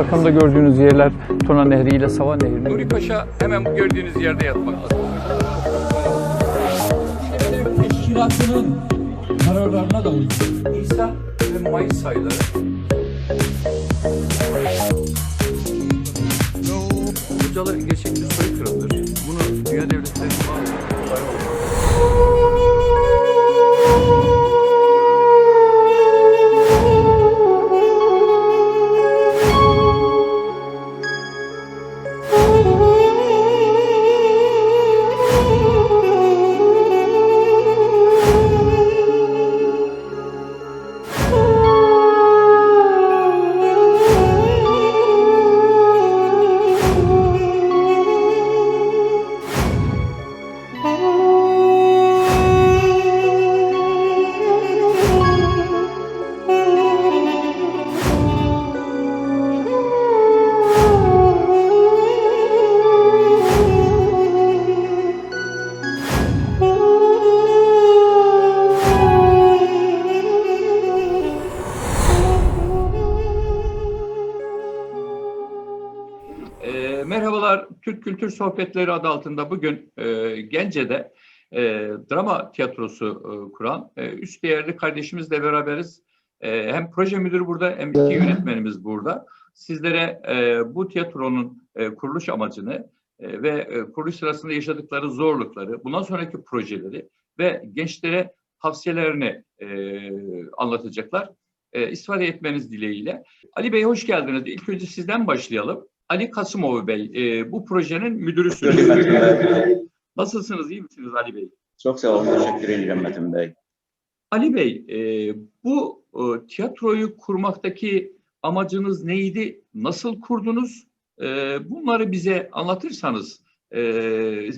Arkamda gördüğünüz yerler Tuna Nehri ile Sava Nehri. Nuri Paşa hemen bu gördüğünüz yerde yatmaktadır. teşkilatının kararlarına da uygun. Nisan ve Mayıs ayları Hocalar gerçek bir soykırımdır. Bunu dünya devletleri E, Türk Kültür Sohbetleri adı altında bugün e, Gence'de e, drama tiyatrosu e, kuran e, üst değerli kardeşimizle beraberiz. E, hem proje müdürü burada hem iki yönetmenimiz burada. Sizlere e, bu tiyatronun e, kuruluş amacını e, ve e, kuruluş sırasında yaşadıkları zorlukları, bundan sonraki projeleri ve gençlere tavsiyelerini e, anlatacaklar. E, istifade etmeniz dileğiyle. Ali Bey hoş geldiniz. İlk önce sizden başlayalım. Ali Kasımov Bey, e, bu projenin müdürüsünüz. Nasılsınız, iyi misiniz Ali Bey? Çok sağ olun, teşekkür ederim Metin Bey. Ali Bey, e, bu e, tiyatroyu kurmaktaki amacınız neydi? Nasıl kurdunuz? E, bunları bize anlatırsanız e,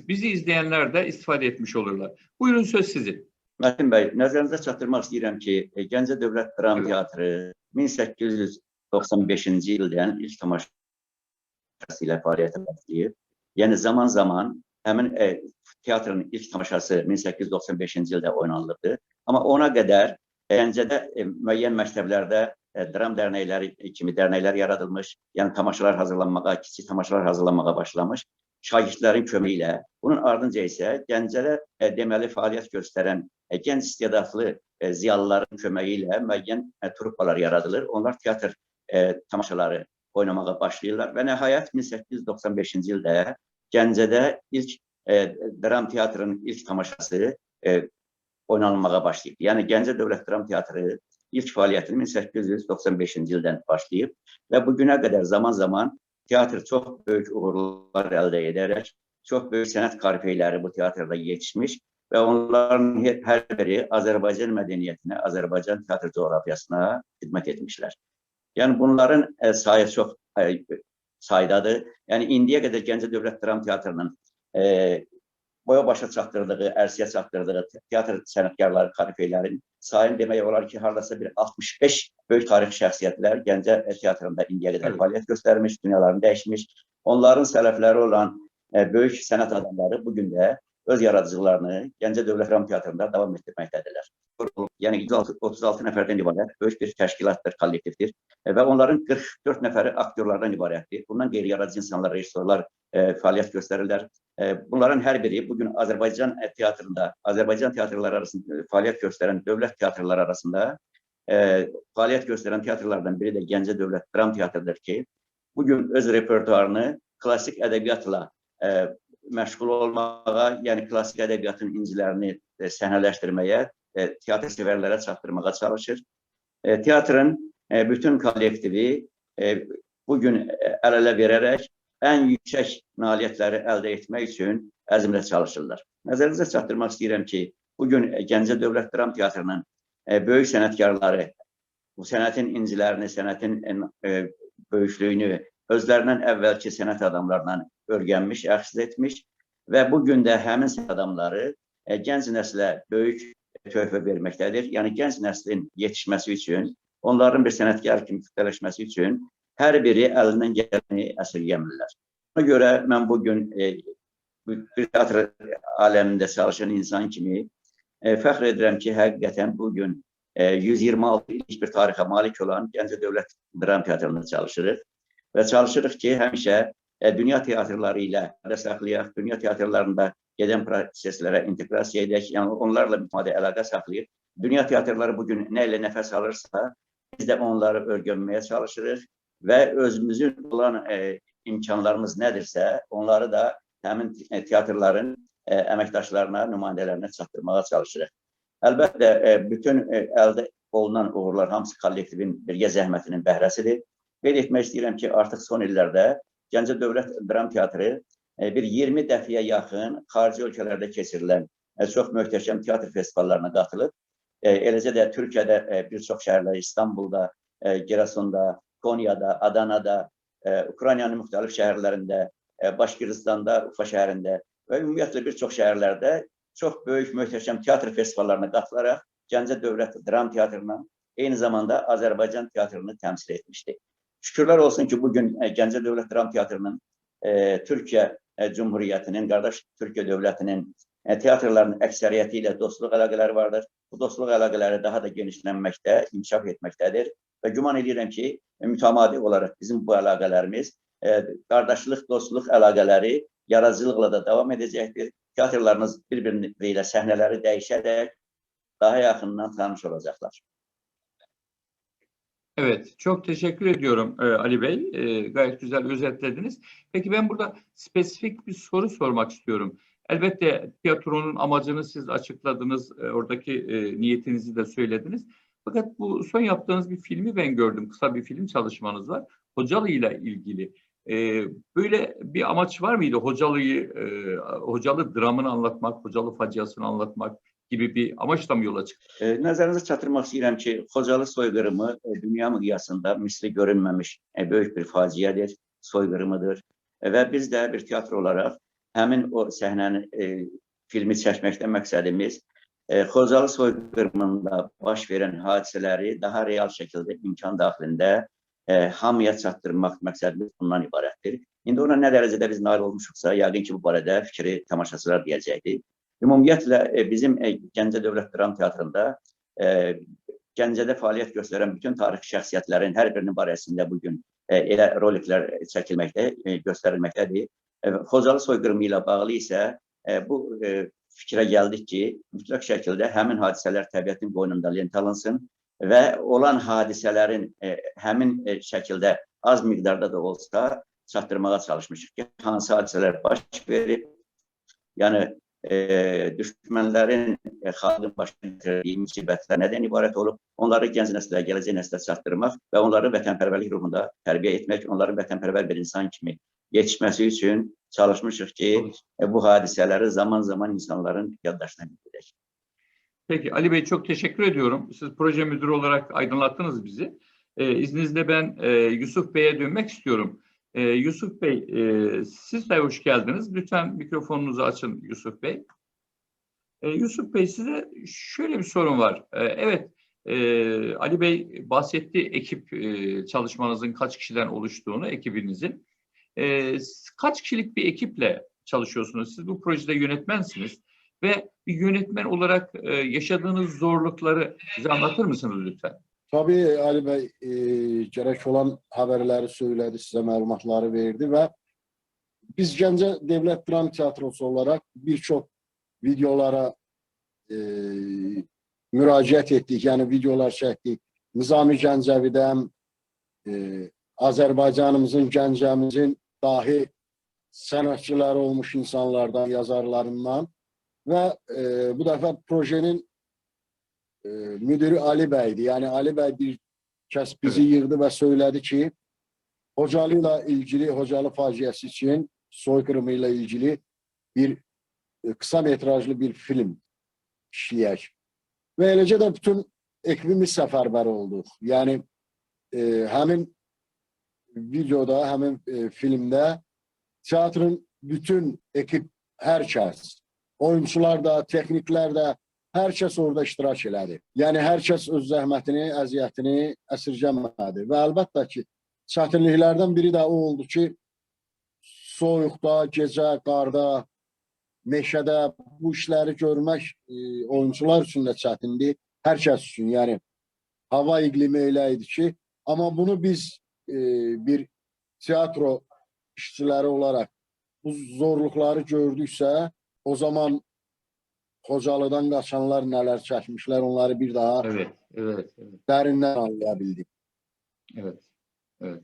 bizi izleyenler de istifade etmiş olurlar. Buyurun söz sizin. Metin Bey, nəzərinizə çatdırmaq istəyirəm ki, e, Gəncə Dövlət Dram. Teatrı 1895-ci ildən ilk tamaşası ilə fəaliyyətə başlayıb. Yəni zaman-zaman həmin e, teatrın ilk tamaşası 1895-ci ildə oynanılıbdı. Amma ona qədər Gəncədə e, müəyyən məktəblərdə e, dram dərnəkləri kimi dərnəklər yaradılmış, yəni tamaşalar hazırlanmağa, kiçik tamaşalar hazırlanmağa başlamış. Şagirdlərin köməyi bunun ardınca isə Gəncədə e, deməli fəaliyyət göstərən e, gənc istedadlı e, ziyalıların köməyi ilə e, truppalar yaradılır. Onlar teatr e, tamaşaları oynamağa başlayırlar və nəhayət 1895-ci ildə Gəncədə ilk e, dram teatrının ilk tamaşası e, oynanılmağa başlayıb. Yəni Gəncə Dövlət Dram Teatrı ilk fəaliyyətini 1895-ci ildən başlayıb və bu qədər zaman-zaman teatr çox böyük uğurlar əldə edərək çox böyük sənət korifeyləri bu teatrda yetişmiş və onların hər biri Azərbaycan mədəniyyətinə, Azərbaycan teatr coğrafiyasına xidmət etmişlər. Yəni bunların e, sayı çox e, saydadır. Yəni indiyə qədər Gəncə Dövlət Dram Teatrının e, boya başa çatdırdığı, ərsiyə çatdırdığı teatr sənətkarları, korifeylərin sayını demək olar ki, hardasa bir 65 böyük tarixi şəxsiyyətlər Gəncə teatrında indiyə qədər fəaliyyət göstərmiş, dünyalarını dəyişmiş. Onların sələfləri olan e, böyük sənət adamları bu gün də öz yaradıcılarını Gəncə Dövlət Dram Teatrında davam etdirməkdədirlər. Yəni 36, 36 nəfərdən ibarət böyük bir təşkilatdır, kollektivdir E, və onların 44 nəfəri aktyorlardan ibarətdir. Bundan qeyri-yaradıcı insanlar, rejissorlar e, fəaliyyət göstərirlər. E, bunların hər biri bugün Azərbaycan e, teatrında, Azərbaycan teatrları arasında e, fəaliyyət göstərən dövlət teatrları arasında e, fəaliyyət göstərən teatrlardan biri də Gəncə Dövlət Dram Teatrıdır ki, bugün öz repertuarını klassik ədəbiyyatla e, məşğul olmağa, yəni klassik ədəbiyyatın incilərini e, səhnələşdirməyə, e, teatr sevərlərə çatdırmağa çalışır. E, teatrın e, bütün kollektivi e, bugün e, əl-ələ verərək ən yüksək nailiyyətləri əldə etmək üçün əzmlə çalışırlar. Nəzərinizə çatdırmaq istəyirəm ki, bugün e, Gəncə Dövlət Dram Teatrının e, böyük sənətkarları bu sənətin incilərini, sənətin böyüklüyünü özlərindən əvvəlki sənət adamlarından öyrənmiş, əxz etmiş və bu gün həmin sənət adamları gənc nəslə böyük töhfə verməkdədir. Yəni gənc nəslin yetişməsi üçün, onların bir sənətkar kimi kütləşməsi üçün hər biri əlindən gələni əsirgəmirlər. Ona görə mən bu gün e, bir teatr aləmində çalışan insan kimi e, fəxr edirəm ki, həqiqətən bu gün e, 126 illik bir tarixə malik olan Gəncə Dövlət Dram Teatrında çalışırıq və çalışırıq ki, həmişə e, dünya teatrları ilə də saxlayaq, dünya teatrlarında gedən proseslərə inteqrasiya edək, yəni onlarla mütəmadi əlaqə saxlayıb. Dünya teatrları bugün nə ilə nəfəs alırsa, biz də onları örgünməyə çalışırıq və özümüzün olan e, imkanlarımız nədirsə, onları da həmin e, teatrların e, əməkdaşlarına, nümayəndələrinə çatdırmağa çalışırıq. Əlbəttə, e, bütün e, əldə olunan uğurlar hamısı kollektivin birgə zəhmətinin bəhrəsidir. Qeyd etmək istəyirəm ki, artıq son illərdə Gəncə Dövlət Dram Teatrı bir 20 dəfəyə yaxın xarici ölkələrdə keçirilən e, çox möhtəşəm teatr festivallarına qatılıb. E, Eləcə də Türkiyədə e, bir çox şəhərlər, İstanbulda, e, Giresun'da, Konya'da, Adana'da, e, Ukraynanın müxtəlif şəhərlərində, e, Başkiristanda, Ufa şəhərində və ümumiyyətlə bir çox şəhərlərdə çox böyük möhtəşəm teatr festivallarına qatılaraq Gəncə Dövlət Dram Teatrının eyni zamanda Azərbaycan teatrını təmsil etmişdi. Şükürlər olsun ki, bugün e, Gəncə Dövlət Dram Teatrının e, Türkiyə e, Cumhuriyyətinin, qardaş Türkiyə dövlətinin e, teatrlarının əksəriyyəti ilə dostluq əlaqələri vardır. Bu dostluq əlaqələri daha da genişlənməkdə, inkişaf etməkdədir və güman edirəm ki, mütəmadi olaraq bizim bu əlaqələrimiz e, qardaşlıq, dostluq əlaqələri yaradıcılıqla da davam edəcəkdir. Teatrlarımız bir-biri ilə səhnələri dəyişərək daha yakından tanış olacaklar. Evet, çok teşekkür ediyorum e, Ali Bey. E, gayet güzel özetlediniz. Peki ben burada spesifik bir soru sormak istiyorum. Elbette tiyatronun amacını siz açıkladınız, e, oradaki e, niyetinizi de söylediniz. Fakat bu son yaptığınız bir filmi ben gördüm, kısa bir film çalışmanız var. Hocalı ile ilgili. E, böyle bir amaç var mıydı? Hocalı'yı, e, Hocalı dramını anlatmak, Hocalı faciasını anlatmak gibi bir amaçla mı yola çıktı? E, nəzərinizə çatdırmaq istəyirəm ki, Xocalı soyqırımı e, dünya miqyasında misli görünməmiş e, böyük bir faciədir, soyqırımıdır. E, və biz də bir teatr olaraq həmin o səhnəni e, filmi çəkməkdə məqsədimiz e, Xocalı soyqırımında baş verən hadisələri daha real şəkildə imkan daxilində e, hamıya çatdırmaq məqsədimiz bundan ibarətdir. İndi ona nə dərəcədə biz nail olmuşuqsa, yəqin ki, bu barədə fikri tamaşaçılar deyəcəkdir. Ümumiyyətlə e, bizim e, Gəncə Dövlət Dram Teatrında e, Gəncədə fəaliyyət göstərən bütün tarixi şəxsiyyətlərin hər birinin barəsində bu gün elə roliklər çəkilməkdə, göstərilməkdədir. Xocalı soyqırımı ilə bağlı isə bu fikrə gəldik ki, mütləq şəkildə həmin hadisələr təbiətin qoynunda lent alınsın və olan hadisələrin həmin şəkildə az miqdarda da olsa çatdırmağa çalışmışıq ki, hansı hadisələr baş verib, yəni e, düşmənlərin e, xalqın başına gətirdiyi müsibətlər nədən ibarət olub, onları gənc nəslə, gələcək nəslə çatdırmaq və onları vətənpərvərlik ruhunda tərbiyə etmək, onları vətənpərvər bir insan kimi yetişməsi üçün çalışmışıq ki, e, bu hadisələri zaman-zaman insanların yaddaşına getirək. Peki Ali Bey çok teşekkür ediyorum. Siz proje müdürü olarak aydınlattınız bizi. Ee, izninizle ben e, Yusuf Bey'e dönmek istiyorum. Ee, Yusuf Bey, e, siz de hoş geldiniz. Lütfen mikrofonunuzu açın Yusuf Bey. Ee, Yusuf Bey size şöyle bir sorun var. Ee, evet, e, Ali Bey bahsetti ekip e, çalışmanızın kaç kişiden oluştuğunu, ekibinizin. Ee, kaç kişilik bir ekiple çalışıyorsunuz? Siz bu projede yönetmensiniz ve bir yönetmen olarak e, yaşadığınız zorlukları bize anlatır mısınız lütfen? Tabii Ali Bey e, gerek olan haberleri söyledi, size məlumatları verdi və biz Gəncə Devlət Dram Tiyatrosu olarak birçok videolara e, müraciət etdik, yəni videolar çəkdik. Nizami Gəncəvidən, e, Azərbaycanımızın, Gəncəmizin dahi sənətçiləri olmuş insanlardan, yazarlarından və e, bu dəfə projenin e, müdürü Ali Bey'di. Yani Ali Bey bir kez bizi yığdı ve söyledi ki Hocalı ilgili, Hocalı faciası için soykırımıyla ilgili bir e, kısa metrajlı bir film işleyək. Ve eləcə də bütün ekibimiz səfərbər olduq. Yani e, həmin videoda, həmin e, filmdə teatrın bütün ekip, hər kəs, oyuncular da, tekniklər də, hər kəs orada iştirak elədi. Yəni hər kəs öz zəhmətini, əziyyətini əsirgəmədi və əlbəttə ki, çətinliklərdən biri də o oldu ki, soyuqda, gecə, qarda, meşədə bu işləri görmək e, oyuncular üçün də çətindir, hər kəs üçün. Yəni hava iqlimi elə idi ki, amma bunu biz e, bir tiyatro işçileri olarak bu zorlukları gördükse o zaman Xocalıdan kaçanlar neler çekmişler onları bir daha Evet, evet, evet. derinden anlayabildik. Evet, evet.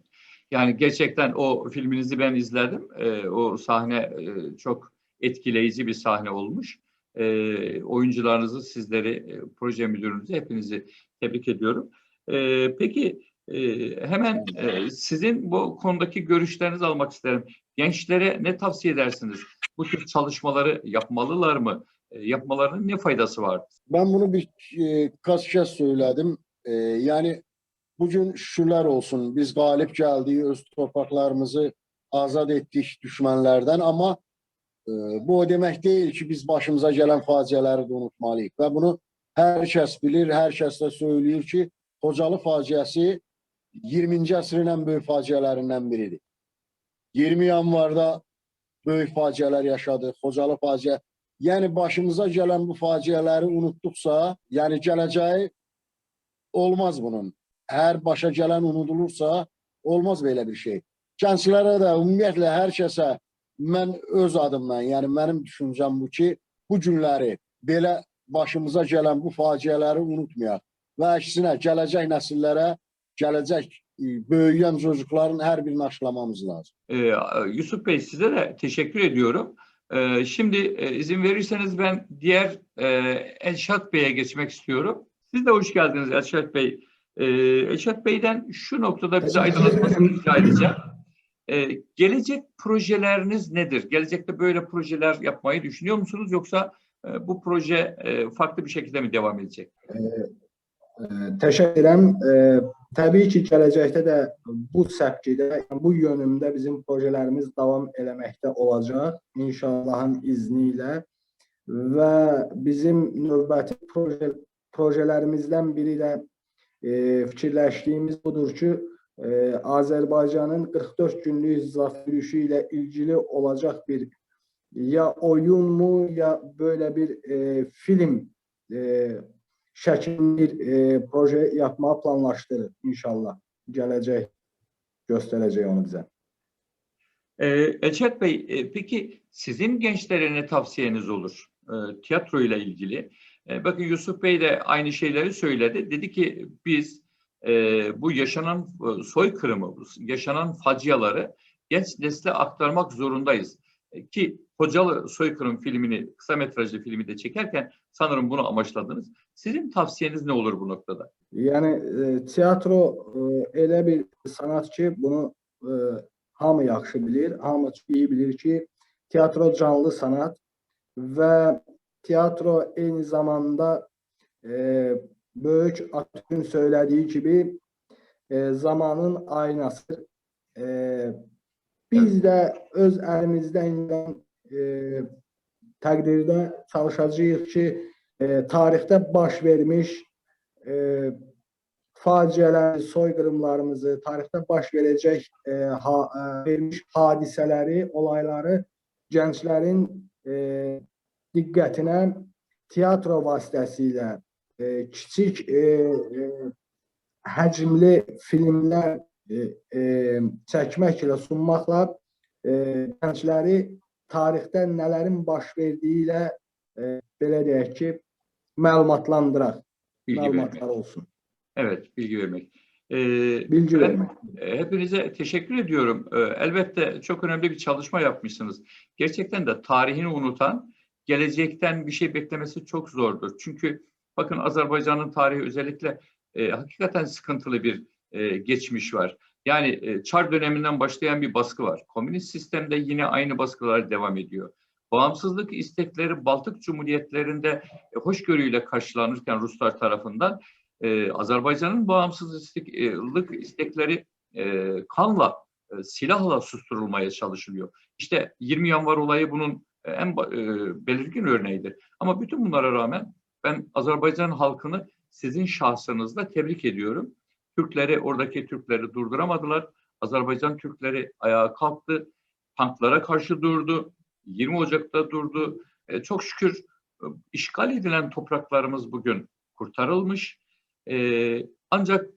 Yani gerçekten o filminizi ben izledim. Ee, o sahne e, çok etkileyici bir sahne olmuş. Ee, oyuncularınızı, sizleri, e, proje müdürünüzü hepinizi tebrik ediyorum. Ee, peki e, hemen e, sizin bu konudaki görüşlerinizi almak isterim. Gençlere ne tavsiye edersiniz? Bu tür çalışmaları yapmalılar mı? E, yapmalarının ne faydası var? Ben bunu bir e, kez söyledim. E, yani bugün şükürler olsun biz galip geldik, öz topraklarımızı azad ettik düşmanlardan ama e, bu o demek değil ki biz başımıza gelen faciaları da unutmalıyız. Ve bunu herkes bilir, herkes de söylüyor ki Xocalı faciası 20. əsrin en büyük facialarından biridir. 20 yanvarda büyük facialar yaşadık. Xocalı facia yani başımıza gelen bu faciaları unuttuksa, yani geleceği olmaz bunun. Her başa gelen unutulursa olmaz böyle bir şey. Gençlere de ümumiyyətlə hər kəsə mən öz adımdan, yəni mənim düşüncəm bu ki, bu günləri belə başımıza gələn bu faciaları unutmayaq və əksinə gələcək nəsillərə, gələcək e, böyüyən çocukların hər birini aşılamamız lazım. Ee, Yusuf Bey size de teşekkür ediyorum. Ee, şimdi e, izin verirseniz ben diğer e, Elşat Bey'e geçmek istiyorum. Siz de hoş geldiniz Elşat Bey. Ee, Elşat Bey'den şu noktada bize aydınlatmasını rica edeceğim. Ee, gelecek projeleriniz nedir? Gelecekte böyle projeler yapmayı düşünüyor musunuz yoksa e, bu proje e, farklı bir şekilde mi devam edecek? Ə, Təşəkkür edirəm. Ə, Təbii ki, gələcəkdə də bu səpkidə, bu yönümdə bizim projelərimiz davam eləməkdə olacaq inşallahın izni ilə. Və bizim növbəti proje projelerimizdən biri də e, fikirləşdiyimiz budur ki, e, Azərbaycanın 44 günlük yürüyüşü ilə ilgili olacaq bir ya oyun mu ya böyle bir e, film e, şəklində bir e, proje yapmağı planlaşdırır inşallah. Gələcək göstərəcək onu bizə. Ee, Elşat Bey, e, peki sizin gençlere ne tavsiyeniz olur e, tiyatro ile ilgili? E, bakın Yusuf Bey de aynı şeyleri söyledi. Dedi ki biz e, bu yaşanan e, soykırımı, yaşanan faciaları genç nesle aktarmak zorundayız. E, ki Hocalı Soykırım filmini, kısa metrajlı filmi de çekerken sanırım bunu amaçladınız. Sizin tavsiyeniz ne olur bu noktada? Yəni e, teatro e, elə bir sanat ki, bunu e, hamı yaxşı bilir, hamı iyi bilir ki, tiyatro canlı sanat və tiyatro eyni zamanda e, böyük Atatürk'ün söylediği gibi e, zamanın aynası. E, biz də öz əlimizdən e, təqdirdə çalışacağıq ki, e, tarixdə baş vermiş e, faciələri, soyqırımlarımızı, tarixdə baş verəcək e, ha, e, vermiş hadisələri, olayları gənclərin e, diqqətinə teatro vasitəsilə e, kiçik e, e, həcmli filmlər e, e, çəkməklə, sunmaqla e, gəncləri tarixdə nələrin baş verdiyi ilə e, belə deyək ki, məlumatlandıraq, Bilgi vermek. məlumatlar olsun. Evet, bilgi vermek. Ee, Bilgi vermək. E, Hepinize teşekkür ediyorum. E, Elbette çok önemli bir çalışma yapmışsınız. Gerçekten de tarihini unutan, gelecekten bir şey beklemesi çok zordur. Çünkü bakın Azerbaycan'ın tarihi özellikle e, hakikaten sıkıntılı bir e, geçmiş var. Yani e, Çar döneminden başlayan bir baskı var. Komünist sistemde yine aynı baskılar devam ediyor. Bağımsızlık istekleri Baltık Cumhuriyetlerinde e, hoşgörüyle karşılanırken Ruslar tarafından e, Azerbaycan'ın bağımsızlık istekleri e, kanla, e, silahla susturulmaya çalışılıyor. İşte 20 Yanvar olayı bunun e, en e, belirgin örneğidir. Ama bütün bunlara rağmen ben Azerbaycan halkını sizin şahsınızda tebrik ediyorum. Türkleri, oradaki Türkleri durduramadılar. Azerbaycan Türkleri ayağa kalktı, tanklara karşı durdu. 20 Ocak'ta durdu. E, çok şükür e, işgal edilen topraklarımız bugün kurtarılmış. E, ancak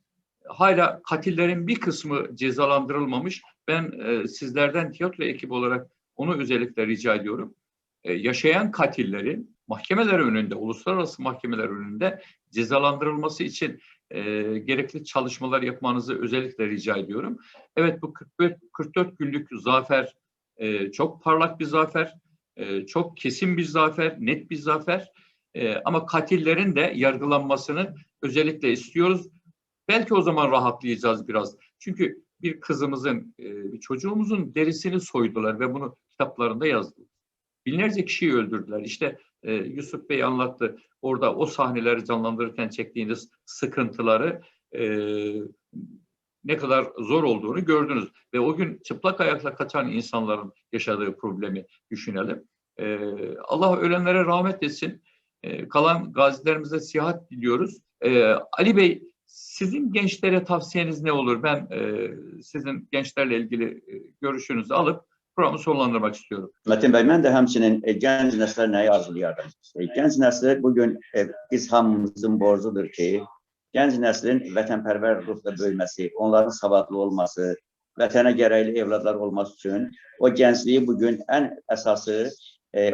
hala katillerin bir kısmı cezalandırılmamış. Ben e, sizlerden tiyatro ekibi olarak onu özellikle rica ediyorum. E, yaşayan katillerin mahkemeler önünde, uluslararası mahkemeler önünde cezalandırılması için e, gerekli çalışmalar yapmanızı özellikle rica ediyorum. Evet bu 44, 44 günlük zafer e, çok parlak bir zafer, e, çok kesin bir zafer, net bir zafer. E, ama katillerin de yargılanmasını özellikle istiyoruz. Belki o zaman rahatlayacağız biraz. Çünkü bir kızımızın, e, bir çocuğumuzun derisini soydular ve bunu kitaplarında yazdılar. Binlerce kişiyi öldürdüler. İşte e, Yusuf Bey anlattı. Orada o sahneleri canlandırırken çektiğiniz sıkıntıları e, ne kadar zor olduğunu gördünüz. Ve o gün çıplak ayakla kaçan insanların yaşadığı problemi düşünelim. E, Allah ölenlere rahmet etsin. E, kalan gazilerimize sihat diliyoruz. E, Ali Bey sizin gençlere tavsiyeniz ne olur? Ben e, sizin gençlerle ilgili e, görüşünüzü alıp programı sonlandırmak istiyorum. Metin Bey, mən də həmçinin e, gənc nəslə nəyi arzulayardım? E, gənc nəsli bugün e, biz hamımızın borcudur ki, gənc nəslin vətənpərvər ruhda böyüməsi, onların savadlı olması, vətənə gərəkli evladlar olması üçün o gəncliyi bugün ən əsası e,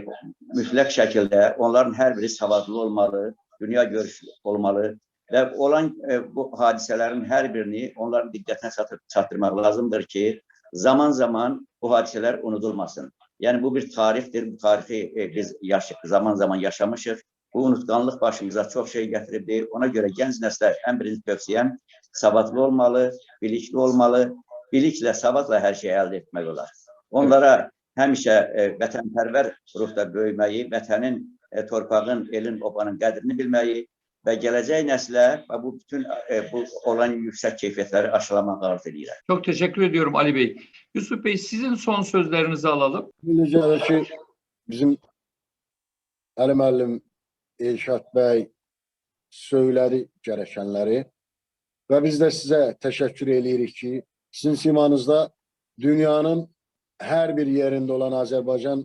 mütləq şəkildə onların hər biri savadlı olmalı, dünya görüşü olmalı və olan e, bu hadisələrin hər birini onların diqqətinə çatır, çatdırmaq lazımdır ki, zaman zaman bu hadisələr unudulmasın. Yəni bu bir tarixdir, bu tarixi e, biz yaş zaman zaman yaşamışıq. Bu unutqanlıq başımıza çox şey gətiribdir. Ona görə gənc nəslə ən birinci tövsiyəm savadlı olmalı, bilikli olmalı. Biliklə, savadla hər şeyi əldə etmək olar. Onlara həmişə e, vətənpərvər ruhda böyüməyi, vətənin, e, torpağın, elin, obanın qədrini bilməyi və gələcək nəslə və bu bütün e, bu olan yüksək keyfiyyətləri aşılamaq arzu edirəm. Çok teşekkür ediyorum Ali Bey. Yusuf Bey sizin son sözlerinizi alalım. Necə ki bizim Əli müəllim Elşad bəy söylədi gərəkənləri və biz də sizə təşəkkür eləyirik ki, sizin simanızda dünyanın hər bir yerində olan Azərbaycan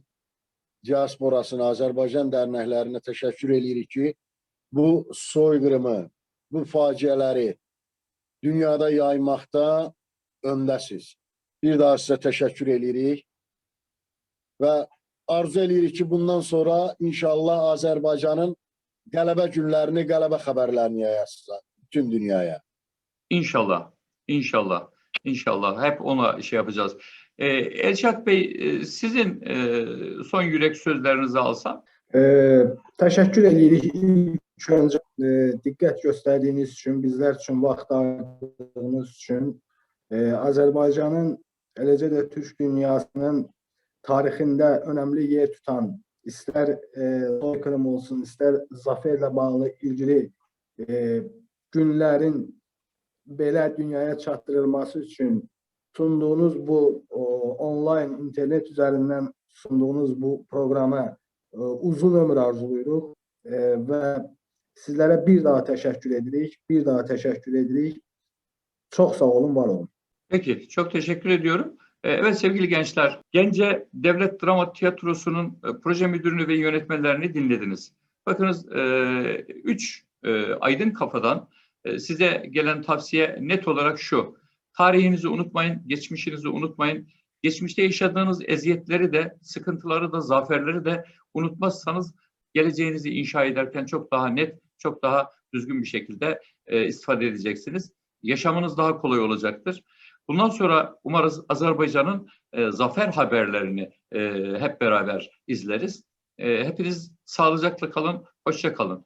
diasporasına, Azərbaycan dərnəklərinə təşəkkür eləyirik ki, bu soyqırımı, bu faciələri dünyada yaymaqda öndəsiz. Bir daha sizə təşəkkür eləyirik və arzu eləyirik ki, bundan sonra inşallah Azərbaycanın qələbə günlərini, qələbə xəbərlərini yayasınız bütün dünyaya. İnşallah, inşallah, inşallah. Hep ona şey yapacağız. Ee, Elşat Bey e, sizin e, son yürek sözlerinizi alsam. Ee, təşəkkür edirik ilk öncə e, diqqət göstərdiyiniz üçün, bizlər üçün vaxt ayırdığınız üçün e, Azərbaycanın eləcə də türk dünyasının tarixində önəmli yer tutan istər e, soykırım olsun, istər zaferlə bağlı ilgili e, günlərin belə dünyaya çatdırılması üçün sunduğunuz bu o, online internet üzərindən sunduğunuz bu proqrama e, uzun ömür arzuluyuruq e, sizlərə bir daha təşəkkür edirik, bir daha təşəkkür edirik. Çox sağ olun, var olun. Peki, çok teşekkür ediyorum. Ee, Evet sevgili gençler, Gence Devlet Drama Tiyatrosu'nun e, proje müdürünü ve yönetmenlerini dinlediniz. Bakınız, e, üç e, aydın kafadan size gelen tavsiye net olarak şu. Tarihinizi unutmayın, geçmişinizi unutmayın. Geçmişte yaşadığınız eziyetleri de, sıkıntıları da, zaferleri de unutmazsanız geleceğinizi inşa ederken çok daha net, çok daha düzgün bir şekilde e, istifade edeceksiniz. Yaşamınız daha kolay olacaktır. Bundan sonra umarız Azerbaycan'ın e, zafer haberlerini e, hep beraber izleriz. E, hepiniz sağlıcakla kalın, hoşça kalın.